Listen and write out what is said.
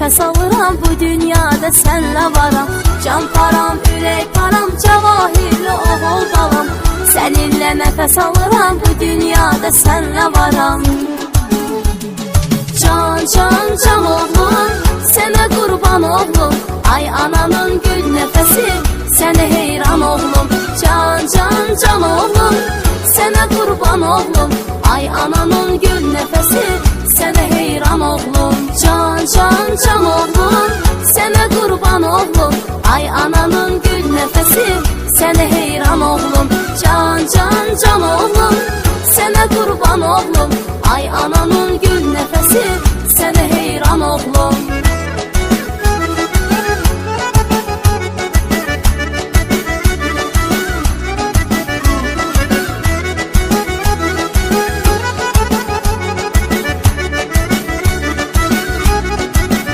nefes alıram bu dünyada senle varam. Can param, ürek param, cevahirli oğul balam Seninle nefes alıram bu dünyada senle varam. Can can can oğlum Sene kurban oğlum. Ay ananın gül nefesi Sene heyran oğlum. Can can can oğlum Sene kurban oğlum. Ay ananın gül oğlum. Ay ananın gül nefesi. Sene heyran oğlum. Can can can oğlum. Sene kurban oğlum. Ay ana